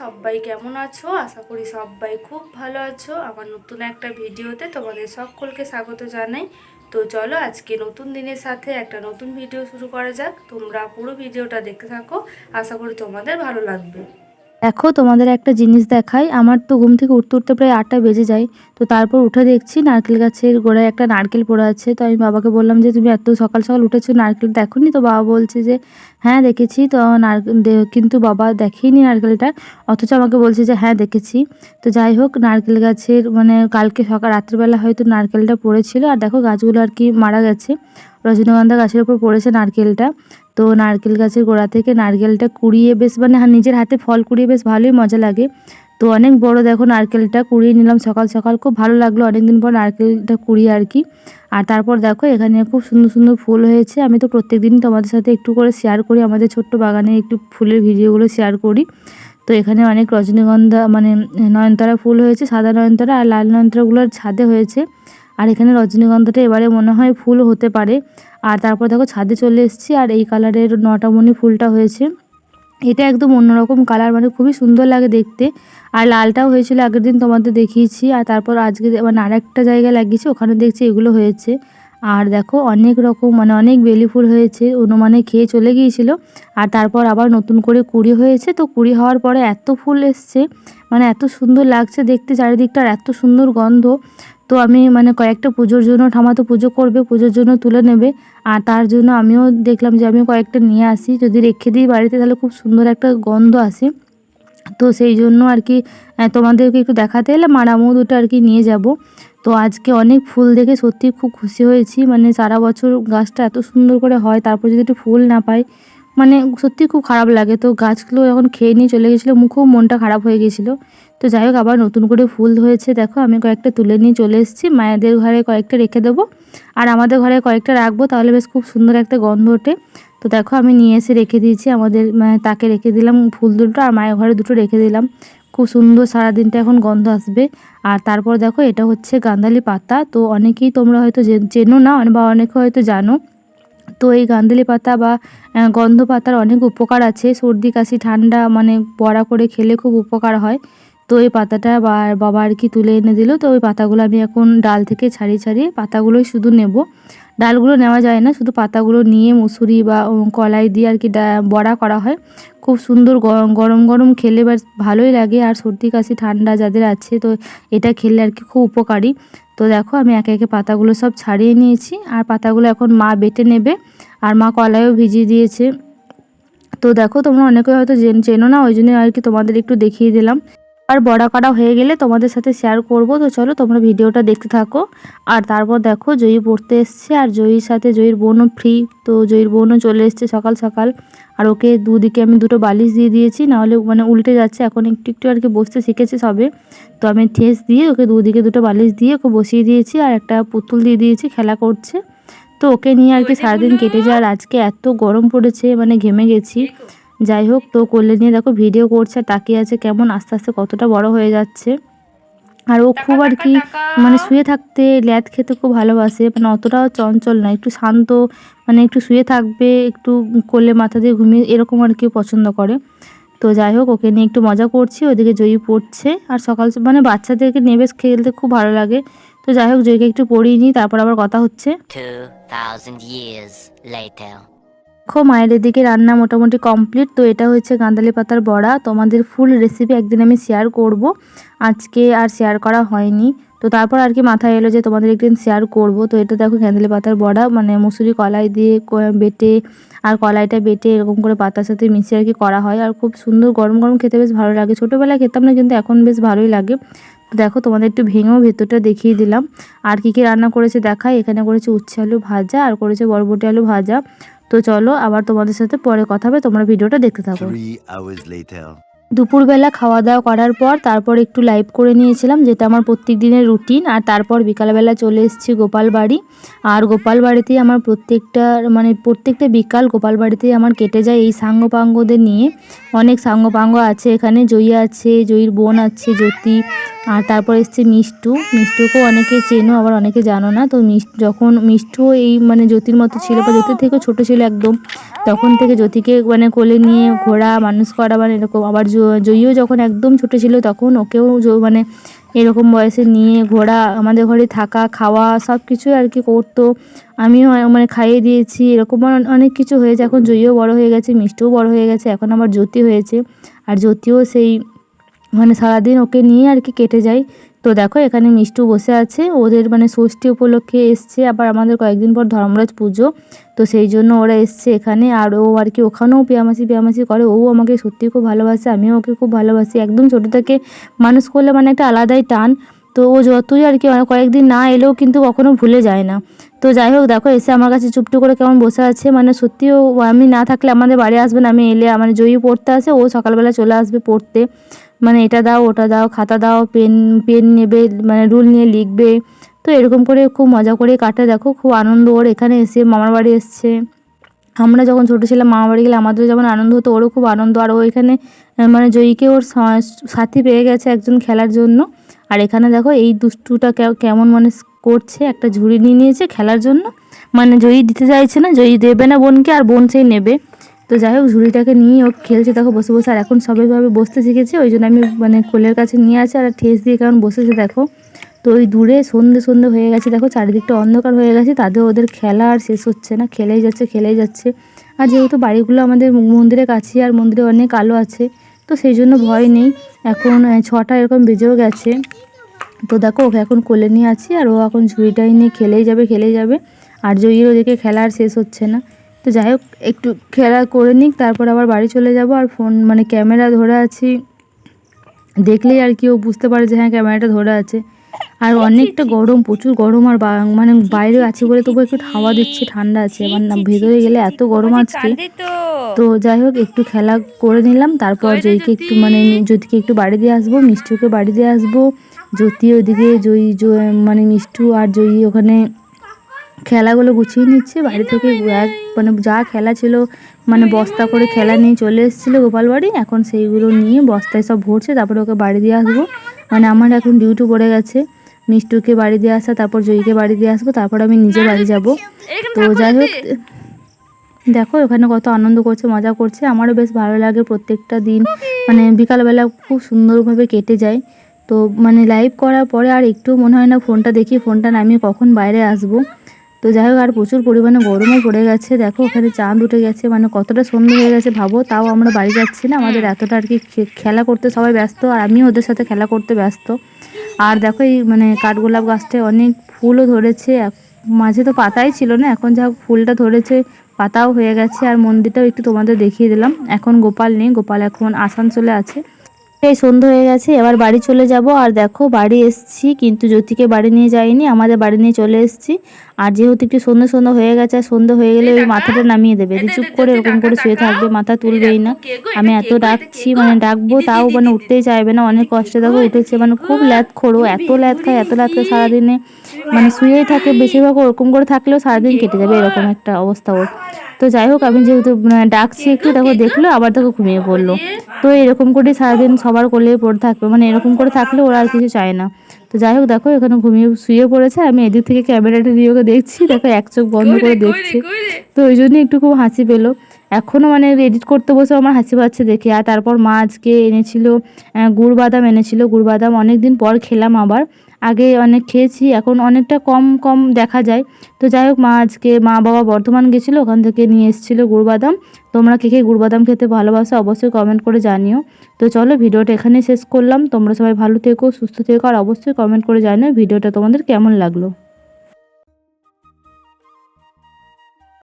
সবাই কেমন আছো? আশা করি সবাই খুব ভালো আছো। আমার নতুন একটা ভিডিওতে তোমাদের সকলকে স্বাগত জানাই। তো চলো আজকে নতুন দিনের সাথে একটা নতুন ভিডিও শুরু করা যাক। তোমরা পুরো ভিডিওটা দেখতে থাকো। আশা করি তোমাদের ভালো লাগবে। দেখো তোমাদের একটা জিনিস দেখাই। আমার তো ঘুম থেকে উঠতে উঠতে প্রায় আটটা বেজে যায়। তো তারপর উঠে দেখছি নারকেল গাছের গোড়ায় একটা নারকেল পড়ে আছে। তো আমি বাবাকে বললাম যে, তুমি এত সকাল সকাল উঠেছো, নারকেল দেখোনি? তো বাবা বলছে যে হ্যাঁ দেখেছি। তো কিন্তু বাবা দেখেইনি নারকেলটা। অথচ আমাকে বলছে যে হ্যাঁ দেখেছি। তো যাই হোক, নারকেল গাছের মানে কালকে সকাল, রাত্রিবেলা হয়তো নারকেলটা পড়েছিল। আর দেখো গাছগুলো আর কি মারা গেছে। রজনীগন্ধা গাছের উপর পড়েছে নারকেলটা। তো নারকেল গাছের গোড়া থেকে নারকেলটা কুড়িয়ে বেশ মানে নিজের হাতে ফল কুড়িয়ে বেশ ভালোই মজা লাগে। তো অনেক বড় দেখো নারকেলটা কুড়িয়ে নিলাম সকাল সকাল, খুব ভালো লাগল অনেকদিন পর নারকেলটা কুড়িয়ে আর কি। আর তারপর দেখো এখানে খুব সুন্দর সুন্দর ফুল হয়েছে, আমি তো প্রত্যেক দিন তোমাদের সাথে একটু করে শেয়ার করি, আমাদের ছোট্ট বাগানে একটু ফুলের ভিডিওগুলো শেয়ার করি। তো এখানে অনেক রজনীগন্ধা মানে নয়নতারা ফুল হয়েছে, সাদা নয়নতারা আর লাল নয়নতারাগুলোর ছাদে হয়েছে। আর এখানে রজনীগন্ধাটা এবারে মনে হয় ফুল হতে পারে। আর তারপর দেখো ছাদে চলে এসেছি আর এই কালারের নটামণি ফুলটা হয়েছে। এটা একদম অন্যরকম কালার মানে খুবই সুন্দর লাগে দেখতে। আর লালটাও হয়েছিল আগের দিন তোমাদের দেখিয়েছি। আর তারপর আজকে মানে আরেকটা জায়গায় লাগিয়েছি, ওখানে দেখছি এগুলো হয়েছে। আর দেখো অনেক রকম মানে অনেক বেলি ফুল হয়েছে, অনুমানে খেয়ে চলে গিয়েছিল। আর তারপর আবার নতুন করে কুড়ি হয়েছে, তো কুড়ি হওয়ার পরে এত ফুল এসছে। মানে এত সুন্দর লাগছে দেখতে চারিদিকটা আর এত সুন্দর গন্ধ। তো আমি মানে কয়েকটা পুজোর জন্য ঠামা তো পুজো করবে, পুজোর জন্য তুলে নেবে। আর তার জন্য আমিও দেখলাম যে আমি কয়েকটা নিয়ে আসি। যদি রেখে দিই বাড়িতে তাহলে খুব সুন্দর একটা গন্ধ আসে। তো সেই জন্য আর কি তোমাদেরকে একটু দেখাতে এলে মারামো দুটো আর কি নিয়ে যাব। তো আজকে অনেক ফুল দেখে সত্যি খুব খুশি হয়েছি। মানে সারা বছর গাছটা এত সুন্দর করে হয়, তারপর যদি একটু ফুল না পাই মানে সত্যি খুব খারাপ লাগে। তো গাছগুলো যখন খেয়ে নিয়ে চলে গেছিল, মুখেও মনটা খারাপ হয়ে গেছিল। তো যাই হোক, আবার নতুন করে ফুল হয়েছে দেখো, আমি কয়েকটা তুলে নিয়ে চলে এসেছি। মায়েদের ঘরে কয়েকটা রেখে দেবো। আর আমাদের ঘরে কয়েকটা রাখব, তাহলে বেশ খুব সুন্দর একটা গন্ধ ওঠে। তো দেখো, আমি নিয়ে এসে রেখে দিয়েছি। আমাদের মানে তাকে রেখে দিলাম ফুল দুটো, আর মায়ের ঘরে দুটো রেখে দিলাম। খুব সুন্দর সারাদিনটা এখন গন্ধ আসবে। আর তারপর দেখো, এটা হচ্ছে গান্ধালি পাতা। তো অনেকেই তোমরা হয়তো চেনো না বা অনেকে হয়তো জানো। তো এই গান্ধালি পাতা বা গন্ধ পাতার অনেক উপকার আছে। সর্দি, কাশি, ঠান্ডা মানে বড়া করে খেলে খুব উপকার হয়। তো এই পাতাটা বা- বাবা আর কি তুলে এনে দিল। তো ওই পাতাগুলো আমি এখন ডাল থেকে ছাড়িয়ে ছাড়িয়ে পাতাগুলোই শুধু নেব। ডালগুলো নেওয়া যায় না, শুধু পাতাগুলো নিয়ে মুসুরি বা কলাই দিয়ে আর কি বড়া করা হয়। খুব সুন্দর গরম গরম গরম খেলে বেশ ভালোই লাগে। আর সর্দি, কাশি, ঠান্ডা যাদের আছে, তো এটা খেলে আর কি খুব উপকারী। তো দেখো আমি একে একে পাতাগুলো সব ছাড়িয়ে নিয়েছি। আর পাতাগুলো এখন মা বেটে নেবে আর মা কলায়ও ভিজিয়ে দিয়েছে। তো দেখো তোমরা অনেকে হয়তো চেনো না, ওই জন্য আর কি তোমাদের একটু দেখিয়ে দিলাম। আর বড়া করা হয়ে গেলে তোমাদের সাথে শেয়ার করব। তো চলো তোমরা ভিডিওটা দেখতে থাকো। আর তারপর দেখো জয়ী পড়তে এসছে আর জয়ীর সাথে জয়ীর বোনও ফ্রি তো জয়ীর বোনও চলে এসছে সকাল সকাল। আর ওকে দুদিকে আমি দুটো বালিশ দিয়ে দিয়েছি, নাহলে মানে উল্টে যাচ্ছে। এখন একটু একটু আর কি বসতে শিখেছে সবে। তো আমি ঠেস দিয়ে ওকে দুদিকে দুটো বালিশ দিয়ে ওকে বসিয়ে দিয়েছি আর একটা পুতুল দিয়ে দিয়েছি, খেলা করছে। তো ওকে নিয়ে আর কি সারাদিন কেটে যায় আর আজকে এত গরম পড়েছে মানে ঘেমে গেছি। যাই হোক তো কোলে নিয়ে দেখো ভিডিও করছে তাকিয়ে আছে কেমন আস্তে আস্তে কতটা বড় হয়ে যাচ্ছে। আর ও খুব আর কি মানে শুয়ে থাকতে ল্যাদ খেতে খুব ভালোবাসে মানে অতটাও চঞ্চল না একটু শান্ত মানে একটু শুয়ে থাকবে একটু কোলে মাথা দিয়ে ঘুমিয়ে এরকম আর কি পছন্দ করে। তো যাই হোক ওকে নিয়ে একটু মজা করছি ওদিকে জয়ী পড়ছে আর সকাল মানে বাচ্চাদেরকে নিয়ে বেশ খেলতে খুব ভালো লাগে। তো যাই হোক জয়ীকে একটু পড়িয়ে নিই তারপর আবার কথা হচ্ছে। 2,000 years later. দেখো, মায়ের এদিকে রান্না মোটামুটি কমপ্লিট তো এটা হচ্ছে গাঁদালি পাতার বড়া। তোমাদের ফুল রেসিপি একদিন আমি শেয়ার করব। আজকে আর শেয়ার করা হয়নি। তো তারপর আর কি মাথায় এলো যে তোমাদের একদিন শেয়ার করব। তো এটা দেখো, গাঁদালি পাতার বড়া মানে মুসুরি কলাই দিয়ে বেটে আর কলাইটা বেটে এরকম করে পাতার সাথে মিশিয়ে আর কি করা হয়। আর খুব সুন্দর গরম গরম খেতে বেশ ভালো লাগে। ছোটোবেলায় খেতাম না, কিন্তু এখন বেশ ভালোই লাগে। দেখো, তোমাদের একটু ভেঙেও ভেতরটা দেখিয়ে দিলাম। আর কি কি রান্না করেছে দেখাই। এখানে করেছে উচ্ছে আলু ভাজা আর করেছে বরবটি আলু ভাজা। তো চলো আবার তোমাদের সাথে পরে কথা হবে তোমরা ভিডিওটা দেখতে থাকো. দুপুরবেলা খাওয়া দাওয়া করার পর তারপর একটু লাইভ করে নিয়েছিলাম যেটা আমার প্রত্যেক দিনের রুটিন আর তারপর বিকালবেলা চলে এসেছি গোপাল বাড়ি। আর গোপাল বাড়িতেই আমার প্রত্যেকটা মানে প্রত্যেকটা বিকাল গোপাল বাড়িতেই আমার কেটে যায় এই সাঙ্গপাঙ্গদের নিয়ে। অনেক সাঙ্গপাঙ্গ আছে এখানে জয়ী আছে জয়ীর বোন আছে জ্যোতি আর তারপর এসছে মিষ্টু। মিষ্টুকেও অনেকে চেনো, আবার অনেকে জানো না। তো মিষ্ট যখন মিষ্টু এই মানে জ্যোতির মতো ছিল, বা জ্যোতির থেকেও ছোটো ছিল একদম, তখন থেকে জ্যোতিকে মানে কোলে নিয়ে ঘোরা, মানুষ করা মানে এরকম। আবার জয়ীও যখন একদম ছোটো ছিল, তখন ওকেও মানে এরকম বয়সে নিয়ে ঘোরা, আমাদের ঘরে থাকা, খাওয়া সব কিছুই আর কি করতো। আমিও মানে খাইয়ে দিয়েছি, এরকম অনেক কিছু হয়েছে। এখন জয়ীও বড় হয়ে গেছে, মিষ্টুও বড় হয়ে গেছে, এখন আবার জ্যোতি হয়েছে। আর জ্যোতিও সেই মানে সারাদিন ওকে নিয়ে আর কি কেটে যায় তো দেখো, এখানে মিষ্টু বসে আছে। ওদের মানে ষষ্ঠী উপলক্ষে এসছে আবার আমাদের কয়েকদিন পর ধর্মরাজ পুজো। তো সেই জন্য ওরা এসছে এখানে। আর ও আর কি ওখানেও পিয়ামাসি পিয়ামাসি করে। ও আমাকে সত্যি খুব ভালোবাসে, আমিও ওকে খুব ভালোবাসি। একদম ছোটো থেকে মানুষ করলে মানে একটা আলাদাই টান। তো ও যতই আর কি কয়েকদিন না এলেও কিন্তু কখনো ভুলে যায় না। তো যাই হোক, দেখো, এসে আমার কাছে চুপটি করে কেমন বসে আছে। মানে সত্যি ও, আমি না থাকলে আমাদের বাড়ি আসবেন আমি এলে মানে জয়ী পড়তে আসে। ও সকালবেলা চলে আসবে পড়তে। মানে এটা দাও, ওটা দাও, খাতা দাও, পেন পেন নেবে মানে রুল নিয়ে লিখবে। তো এরকম করে খুব মজা করে কাটে। দেখো খুব আনন্দ ওর এখানে এসে মামার বাড়ি এসছে। আমরা যখন ছোটো ছিলাম মামা বাড়ি গেলে আমাদের যেমন আনন্দ হতো, ওরও খুব আনন্দ। আর ও এখানে মানে জয়ীকে ওর সাথী পেয়ে গেছে একজন খেলার জন্য। আর এখানে দেখো এই দুষ্টুটা কেমন মানে করছে, একটা ঝুড়ি নিয়ে নিয়েছে খেলার জন্য। মানে জয়ী দিতে চাইছে না, জয়ী দেবে না বোনকে, আর বোন সেই নেবে। তো যাই হোক, ঝুড়িটাকে নিয়ে ও খেলছে। দেখো, বসে বসে আর এখন সবাইভাবে বসতে শিখেছে, ওই জন্য আমি মানে কোলের কাছে নিয়ে আসি আর ঠেস দিয়ে কেমন বসেছে দেখো। তো ওই দূরে সন্ধে সন্ধে হয়ে গেছে, দেখো, চারিদিকটা অন্ধকার হয়ে গেছে তাদের ওদের খেলা আর শেষ হচ্ছে না, খেলেই যাচ্ছে খেলেই যাচ্ছে। আর যেহেতু বাড়িগুলো আমাদের মন্দিরের কাছে আর মন্দিরে অনেক আলো আছে, তো সেই জন্য ভয় নেই। এখন ছটা এরকম বেজেও গেছে। তো দেখো, ওকে এখন কোলে নিয়ে আছি আর ও এখন ঝুড়িটাই নিয়ে খেলেই যাবে খেলেই যাবে। আর জয়ীর ওদেরকে খেলা আর শেষ হচ্ছে না। তো যাই হোক একটু খেলা করে নিক তারপর আবার বাড়ি চলে যাব। আর ফোন মানে ক্যামেরা ধরে আছি। দেখলেই আর কি ও বুঝতে পারে যে হ্যাঁ ক্যামেরাটা ধরে আছে। আর অনেকটা গরম প্রচুর গরম আর বা- মানে বাইরে আছে বলে তবু একটু হাওয়া দিচ্ছে ঠান্ডা আছে। আবার না ভেতরে গেলে এত গরম আজকে। তো। যাই হোক একটু খেলা করে নিলাম। তারপর জয়ীকে একটু মানে জ্যোতিকে একটু বাড়ি দিয়ে আসব মিষ্টুকে বাড়ি দিয়ে আসব। জ্যোতি ওইদিকে জয়ী মানে মিষ্টু আর জয়ী ওখানে খেলাগুলো গুছিয়ে নিচ্ছে। বাড়ি থেকে এক মানে যা খেলা ছিল মানে বস্তা করে খেলা নিয়ে চলে এসেছিল গোপাল বাড়ি। এখন সেইগুলো নিয়ে বস্তায় সব ভরছে তারপরে ওকে বাড়ি দিয়ে আসব। মানে আমার এখন ডিউটি পড়ে গেছে। মিষ্টুকে বাড়ি দিয়ে আসা তারপর জয়ীকে বাড়ি দিয়ে আসব তারপর আমি নিজে বাড়ি যাব। তো যাই হোক দেখো এখানে কত আনন্দ করছে মজা করছে। আমারও বেশ ভালো লাগে প্রত্যেকটা দিন। মানে বিকালবেলা খুব সুন্দরভাবে কেটে যায়। তো মানে লাইভ করার পরে আর একটু মনে হয় না ফোনটা দেখি ফোনটা নামিয়ে কখন বাইরে আসব। তো যাই হোক আর প্রচুর পরিমাণে গরমও পড়ে গেছে। দেখো ওখানে চাঁদ উঠে গেছে মানে কতটা সন্ধ্যে হয়ে গেছে ভাবো। তাও আমরা বাড়ি যাচ্ছি না আমাদের এতটা আর কি খেলা করতে সবাই ব্যস্ত আর আমিও ওদের সাথে খেলা করতে ব্যস্ত। আর দেখো এই মানে কাঠগোলাপ গাছটায় অনেক ফুলও ধরেছে মাঝে তো পাতাই ছিল না এখন যা হোক ফুলটা ধরেছে পাতাও হয়ে গেছে। আর মন্দিরটাও একটু তোমাদের দেখিয়ে দিলাম। এখন গোপাল নেই গোপাল এখন আসানসোলে আছে। এই সন্ধ্যা হয়ে গেছে এবার বাড়ি চলে যাব। আর দেখো বাড়ি এসছি কিন্তু জ্যোতিকে বাড়ি নিয়ে যাইনি আমাদের বাড়ি নিয়ে চলে এসেছি। আর যেহেতু একটু সন্ধ্যে সন্ধ্যা হয়ে গেছে আর সন্ধ্যা হয়ে গেলে ওই মাথাটা নামিয়ে দেবে। চুপ করে এরকম করে শুয়ে থাকবে মাথা তুলবেই না। আমি এত ডাকছি মানে ডাকবো তাও মানে উঠতেই চাইবে না অনেক কষ্টে দেখো উঠেছে মানে খুব ল্যাদ খোড়ো এত ল্যাদ খায় এত ল্যাদ খায় সারাদিনে। মানে শুয়েই থাকে বেশিরভাগ ওরকম করে থাকলেও সারাদিন কেটে যাবে এরকম একটা অবস্থা ওর। তো যাই হোক আমি যেহেতু মানে ডাকছি একটু দেখো দেখল আবার দেখো ঘুমিয়ে পড়ল। তো এরকম করে সারাদিন সবার কোলেই পড়ে থাকবে মানে এরকম করে থাকলে ওরা আর কিছু চায় না। তো যাই হোক দেখো এখানে ঘুমিয়ে শুয়ে পড়েছে আমি এদিক থেকে ক্যামেরাটা দিয়ে ওকে দেখছি দেখো এক চোখ বন্ধ করে দেখছি। তো ওই জন্যই একটু খুব হাসি পেল। এখনও মানে এডিট করতে বসে আমার হাসি পাচ্ছে দেখে। আর তারপর মা আজকে এনেছিল গুড় বাদাম এনেছিল। গুড় বাদাম অনেক দিন পর খেলাম আবার। আগে অনেক খেয়েছি, এখন অনেকটা কম কম দেখা যায়। তো যাই হোক, মা আজকে, মা বাবা বর্ধমান গেছিল, ওখান থেকে নিয়ে এসেছিল গুড়বাদাম। তোমরা কে কে গুড় বাদাম খেতে ভালোবাসো অবশ্যই কমেন্ট করে জানিও। তো চলো, ভিডিওটা এখানেই শেষ করলাম। তোমরা সবাই ভালো থেকো, সুস্থ থেকো, আর অবশ্যই কমেন্ট করে জানিও ভিডিওটা তোমাদের কেমন লাগল।